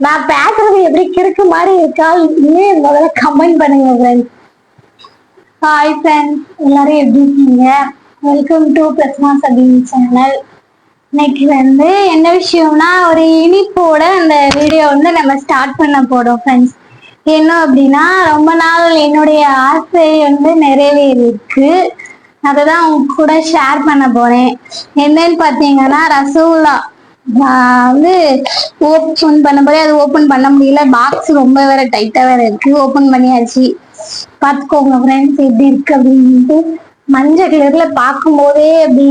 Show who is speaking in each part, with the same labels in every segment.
Speaker 1: நான் பேசுறது எப்படி கிறுக்கு மாதிரி இருக்கா? இன்னும் முதல்ல கமெண்ட் பண்ணுங்க ஃப்ரெண்ட்ஸ் ஹாய் ஃப்ரெண்ட்ஸ் எல்லாரும் எப்படி இருக்கீங்க? வெல்கம் டு பிரஸ்மா சபின் சேனல் இன்னைக்கு வந்து என்ன விஷயம்னா ஒரு இனிப்போட அந்த வீடியோ வந்து நம்ம ஸ்டார்ட் பண்ண போறோம் ஃப்ரெண்ட்ஸ் என்ன அப்படின்னா ரொம்ப நாள் என்னுடைய ஆசை வந்து நிறைவேறிருக்கு அதை தான் உங்க கூட ஷேர் பண்ண போறேன். என்னன்னு பார்த்தீங்கன்னா ரசகுல்லா வந்து ஓப்பன் பண்ண போதே அது ஓப்பன் பண்ண முடியல. பாக்ஸ் ரொம்ப வேற டைட்டா வேற இருக்கு. ஓப்பன் பண்ணியாச்சு. பார்த்துக்கோங்க ஃப்ரெண்ட்ஸ் எப்படி இருக்கு அப்படின்ட்டு. மஞ்சள் கலர்ல பார்க்கும் போதே அப்படி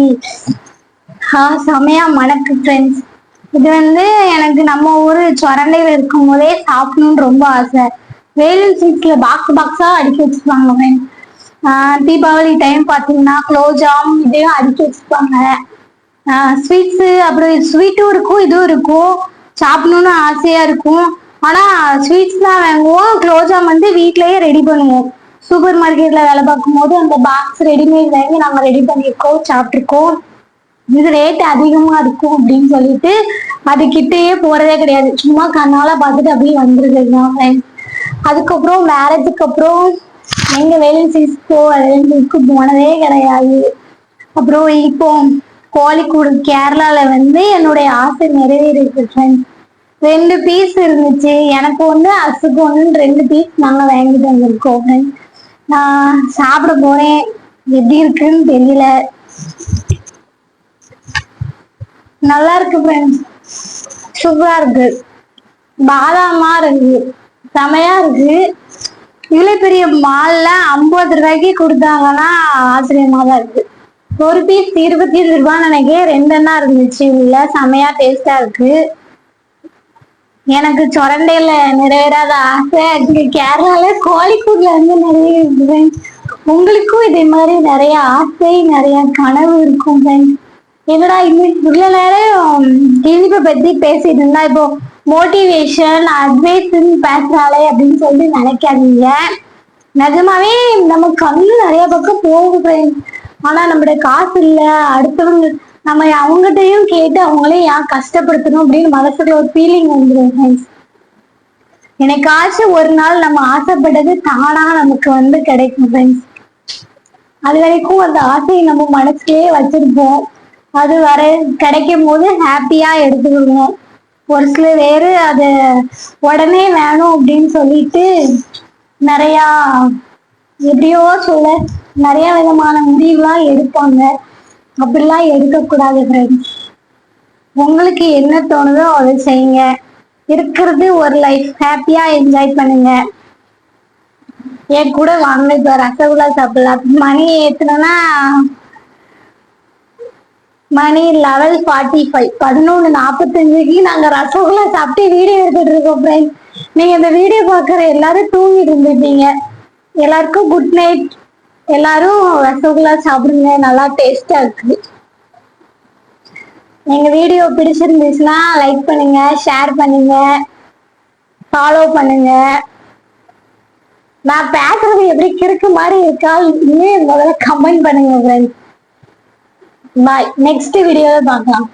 Speaker 1: ஆ செமையா மணக்கு ஃப்ரெண்ட்ஸ் இது வந்து எனக்கு நம்ம ஊரு சொரண்டையில இருக்கும் போதே சாப்பிடணும்னு ரொம்ப ஆசை. வேலூர் சீட்ல பாக்ஸ் பாக்ஸா அடுக்கி வச்சிருப்பாங்க ஃப்ரெண்ட்ஸ் தீபாவளி டைம் பார்த்தீங்கன்னா குலோஜாம் இதையும் அடுக்கி வச்சிருப்பாங்க. ஸ்வீட்ஸு அப்புறம் ஸ்வீட்டும் இருக்கும் இதுவும் இருக்கும். சாப்பிடணும்னு ஆசையா இருக்கும். ஆனா ஸ்வீட்ஸ் தான் வாங்குவோம். குலோப்ஜாம் வந்து வீட்லயே ரெடி பண்ணுவோம். சூப்பர் மார்க்கெட்ல வேலை பார்க்கும் போது அந்த பாக்ஸ் ரெடிமேட் வாங்கி நாங்க ரெடி பண்ணியிருக்கோம் சாப்பிட்ருக்கோம் இது ரேட் அதிகமா இருக்கும் அப்படின்னு சொல்லிட்டு அது கிட்டேயே போறதே கிடையாது. சும்மா கண்ணால பார்த்துட்டு அப்படியே வந்துருதுதான் அதுக்கப்புறம் மேரேஜுக்கு அப்புறம் எங்க வேலன்சிஸ்க்கோ வேலன்சிஸ்க்கு போனதே கிடையாது. அப்புறம் இப்போ கோழிக்கூடு கேரளால வந்து என்னுடைய ஆசை நிறைவேறிருக்கு ஃப்ரெண்ட்ஸ் ரெண்டு பீஸ் இருந்துச்சு. எனக்கு ஒன்று அசுக்கு ஒன்று ரெண்டு பீஸ் நாங்கள் வாங்கிட்டு வந்திருக்கோம் ஃப்ரெண்ட்ஸ் நான் சாப்பிட போறேன். எப்படி இருக்குன்னு தெரியல. நல்லா இருக்கு ஃப்ரெண்ட்ஸ் சூப்பரா இருக்கு. பாதாமா இருக்கு. செமையா இருக்கு. இவ்வளவு பெரிய மால்ல ஐம்பது ரூபாய்க்கு கொடுத்தாங்கன்னா ஆச்சரியமா தான் இருக்கு. ஒரு பீஸ் இருபத்தி அஞ்சு ரூபான்னு நினைக்கிறேன் ரெண்டெண்ணா இருந்துச்சு. உள்ள செமையா டேஸ்டா இருக்கு. எனக்கு சொரண்டையில நிறைவேறாத ஆசை. இங்க கேரளால கோழிக்கூட்ல வந்து நிறைய இருக்கு உங்களுக்கும் இதே மாதிரி நிறைய ஆசை நிறைய கனவு இருக்கும் ஃப்ரெண்ட்ஸ் என்னடா இன்னும் இவ்வளவு நேரம் இனிப்பை பத்தி பேசிட்டு இருந்தா இப்போ மோட்டிவேஷன் அட்வைஸ் பேசுறாளே அப்படின்னு சொல்லிட்டு நினைக்காதீங்க. நிஜமாவே நம்ம கண்ணு நிறைய பக்கம் போகுது. ஆனா நம்மளோட காசு இல்ல. அடுத்தவங்க நம்ம அவங்ககிட்டயும் கேட்டு அவங்களையும் ஏன் கஷ்டப்படுத்தணும் அப்படின்னு மனசுல ஒரு ஃபீலிங் வந்துடும் ஃப்ரெண்ட்ஸ் எனக்காச்சும் ஒரு நாள் நம்ம ஆசைப்பட்டது தானா நமக்கு வந்து கிடைக்கும் ஃப்ரெண்ட்ஸ் அது வரைக்கும் அந்த ஆசையை நம்ம மனசுலயே வச்சிருப்போம். அது வர கிடைக்கும் போது ஹாப்பியா எடுத்துக்கணும். ஒரு சில பேரு அது உடனே வேணும் அப்படின்னு சொல்லிட்டு நிறையா எப்படியோ சொல்ல நிறைய விதமான முடிவுலாம் எடுப்பாங்க. அப்படிலாம் எடுக்கக்கூடாது ஃப்ரெண்ட்ஸ் உங்களுக்கு என்ன தோணுதோ அதை செய்யுங்க. இருக்கிறது ஒரு லைஃப் ஹாப்பியா என்ஜாய் பண்ணுங்க. என் கூட வாங்க இப்ப ரசகுல்லா சாப்பிடலாம். மணி ஏத்துனா மணி லெவல் ஃபார்ட்டி ஃபைவ் பதினொன்று நாற்பத்தஞ்சுக்கு நாங்கள் ரசகுல்லா சாப்பிட்டு வீடியோ எடுத்துட்டு இருக்கோம் ஃப்ரெண்ட்ஸ் நீங்கள் இந்த வீடியோ பார்க்குற எல்லாரும் தூங்கிட்டு இருந்துட்டீங்க எல்லாருக்கும் குட் நைட் எல்லாரும் ரசகுல்லா சாப்பிடுங்க. நல்லா டேஸ்டா இருக்குது எங்க வீடியோ பிடிச்சிருந்துச்சுன்னா லைக் பண்ணுங்க ஷேர் பண்ணுங்க ஃபாலோ பண்ணுங்க. நான் பேசுறது எப்படி கிறுக்கு மாதிரி இருக்கா? இன்னும் முதல்ல கமெண்ட் பண்ணுங்க ஃப்ரெண்ட்ஸ் பாய் நெக்ஸ்ட் வீடியோவில் பார்க்கலாம்.